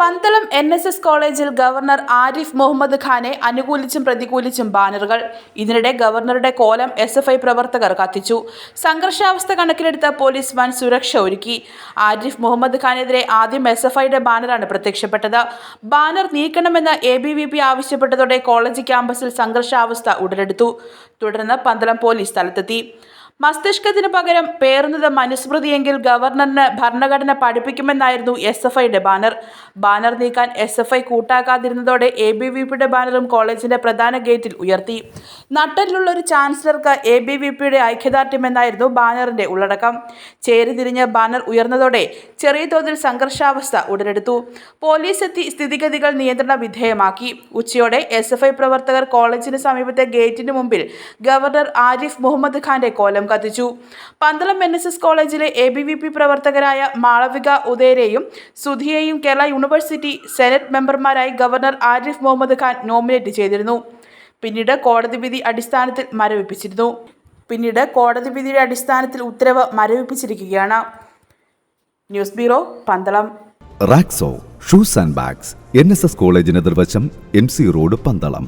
Pandalam N S S കോളേജിൽ governor Arif Muhammad ഖാനെ അനുകൂലിച്ചും പ്രതികൂലിച്ചും ബാനറുകൾ. ഇതിനിടെ ഗവർണറുടെ കോലം എസ് എഫ് ഐ പ്രവർത്തകർ കത്തിച്ചു. സംഘർഷാവസ്ഥ കണക്കിലെടുത്ത പോലീസ് വൻ സുരക്ഷ ഒരുക്കി. ആരിഫ് മുഹമ്മദ് ഖാനെതിരെ ആദ്യം എസ് എഫ് ഐയുടെ ബാനറാണ് പ്രത്യക്ഷപ്പെട്ടത്. ബാനർ നീക്കണമെന്ന് എ ബി വി പി ആവശ്യപ്പെട്ടതോടെ കോളേജ് ക്യാമ്പസിൽ സംഘർഷാവസ്ഥ ഉടലെടുത്തു. തുടർന്ന് പന്തളം പോലീസ് സ്ഥലത്തെത്തി. മസ്തിഷ്കത്തിന് പകരം പേറുന്നത് മനുസ്മൃതിയെങ്കിൽ ഗവർണറിന് ഭരണഘടന പഠിപ്പിക്കുമെന്നായിരുന്നു എസ് എഫ് ഐയുടെ ബാനർ. ബാനർ നീക്കാൻ എസ് എഫ് ഐ കൂട്ടാക്കാതിരുന്നതോടെ എ ബി വി പിയുടെ ബാനറും കോളേജിന്റെ പ്രധാന ഗേറ്റിൽ ഉയർത്തി. നട്ടലിലുള്ള ഒരു ചാൻസലർക്ക് എ ബി വി പിയുടെ ഐക്യദാർഢ്യമെന്നായിരുന്നു ബാനറിന്റെ ഉള്ളടക്കം. ചേരിതിരിഞ്ഞ് ബാനർ ഉയർന്നതോടെ ചെറിയ തോതിൽ സംഘർഷാവസ്ഥ ഉടലെടുത്തു. പോലീസ് എത്തി സ്ഥിതിഗതികൾ നിയന്ത്രണ വിധേയമാക്കി. ഉച്ചയോടെ എസ് പ്രവർത്തകർ കോളേജിന് സമീപത്തെ ഗേറ്റിന് മുമ്പിൽ ഗവർണർ ആരിഫ് മുഹമ്മദ് ഖാന്റെ കോലം കത്തിച്ചു. പന്തളം എൻ എസ് എസ് കോളേജിലെ എ ബി വി പി പ്രവർത്തകരായ മാളവിക ഉദയരെയും സുധിയെയും കേരള യൂണിവേഴ്സിറ്റി സെനറ്റ് മെമ്പർമാരായി ഗവർണർ ആരിഫ് മുഹമ്മദ് ഖാൻ നോമിനേറ്റ് ചെയ്തിരുന്നു. പിന്നീട് കോടതി വിധി അടിസ്ഥാനത്തിൽ മരവിപ്പിച്ചിരുന്നു. പിന്നീട് കോടതി വിധിയുടെ അടിസ്ഥാനത്തിൽ ഉത്തരവ് മരവിപ്പിച്ചിരിക്കുകയാണ്. News bureau Pandalam. Raxo shoes and bags N S S കോളേജിന് എതിർവശം എം സി റോഡ് പന്തളം.